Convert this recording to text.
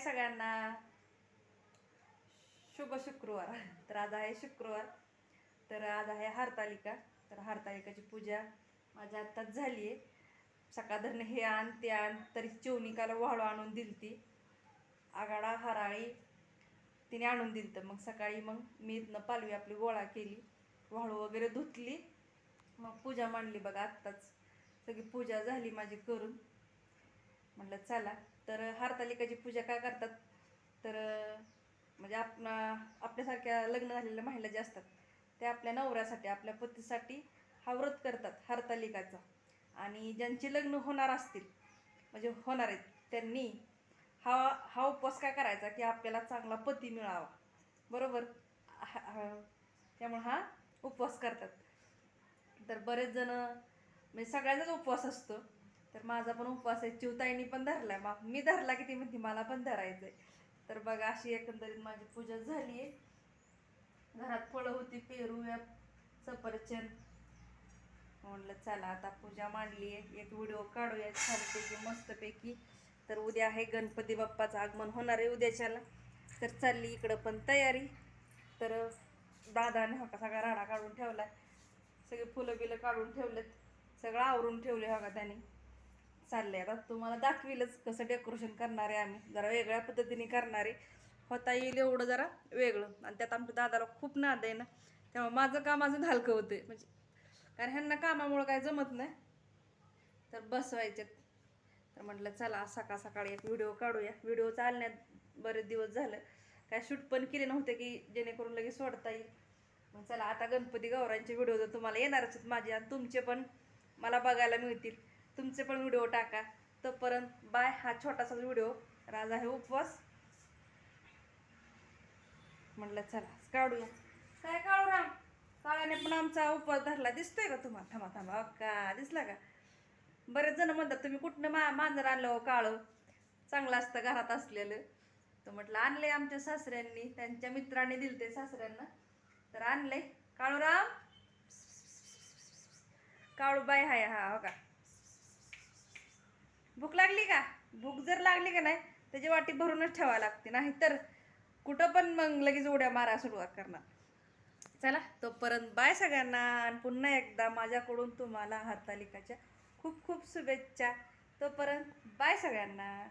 सगळ्यांना शुभ शुक्रवार. तर आज आहे शुक्रवार. तर आज आहे हरतालिका. तर हरतालिकाची पूजा माझ्या आत्ताच झाली आहे. सकाळधरनं हे आण ते आण तरी चिवनिकाला वाळू आणून दिलती. आगाडा हराळी तिने आणून दिलतं. मग सकाळी मग मी इथनं पालवी आपली गोळा केली. वाळू वगैरे धुतली. मग पूजा मांडली बघा आत्ताच. सगळी पूजा झाली माझी करून. म्हटलं चला. तर हरतालिकाची पूजा काय करतात? तर म्हणजे आपण आपल्यासारख्या लग्न झालेल्या महिला ज्या असतात त्या आपल्या नवऱ्यासाठी आपल्या पतीसाठी हा व्रत करतात हरतालिकाचा आणि ज्यांचे लग्न होणार असतील म्हणजे होणार आहेत त्यांनी हा हा उपवास काय करायचा की आपल्याला चांगला पती मिळावा. बरोबर? हा- हा- त्यामुळे हा उपवास करतात. तर बरेच जण म्हणजे सगळ्यांचाच उपवास असतो. तर माझा पण उपवास आहे. चिवताईनी पण धरला आहे मग मी धरला की ती म्हणते मला पण धरायचं आहे तर बघा अशी एकंदरीत माझी पूजा झाली आहे. घरात फळं होती पेरू या सफरचंद. म्हणलं चला आता पूजा मांडली आहे. एक व्हिडिओ काढूया छानपैकी मस्तपैकी. तर उद्या आहे गणपती बाप्पाचं आगमन होणार आहे उद्याच्याला. तर चालली इकडं पण तयारी. तर दादाने हा का सगळा राडा काढून ठेवला सगळे फुलं बिलं काढून ठेवलेत. सगळं आवरून ठेवले हा का त्याने. चालले. आता तुम्हाला दाखवीलच कसं डेकोरेशन करणार आहे आम्ही. जरा वेगळ्या पद्धतीने करणार. आहे होता येईल एवढं जरा वेगळं. आणि त्यात आमच्या दादाला खूप नाद आहे ना. त्यामुळे माझं काम अजून हलकं होतं म्हणजे कारण ह्यांना कामामुळं काय जमत नाही. तर बसवायचे तर म्हटलं चला सकाळ सकाळी एक व्हिडिओ काढूया. व्हिडिओ चालण्यात बरेच दिवस झालं. काय शूट पण केले नव्हते की जेणेकरून लगेच सोडता येईल. मग चला आता गणपती गौरांचे व्हिडिओ तर तुम्हाला येणारच आहेत माझे आणि तुमचे पण मला बघायला मिळतील. तुमचे पण व्हिडिओ टाका. तोपर्यंत बाय. हा छोटासा व्हिडिओ. राज आहे उपवास. म्हटलं चला काढूया. काय काढू राम? काळ्याने पण आमचा उपवास धरला. दिसतोय का तुम्हाला थांबा थांबा. अहो, का? दिसला का? बरेच जण म्हणतात तुम्ही कुठनं मा मांजर आणलं हो काळं? चांगलं असतं घरात असलेलं. तर म्हटलं आणले आमच्या सासऱ्यांनी. त्यांच्या मित्रांनी दिलते सासऱ्यांना. तर आणले काळूराम? काळूबाई हाय हा हो का? भूक लागली का? भूक जर लागली का नाही त्याची वाटी भरूनच ठेवावी लागते. नाही तर कुठं पण मग लगेच उड्या मारा सुरुवात करणार. चला तोपर्यंत बाय सगळ्यांना. आणि पुन्हा एकदा माझ्याकडून तुम्हाला हरतालिकाच्या खूप खूप शुभेच्छा. तोपर्यंत बाय सगळ्यांना.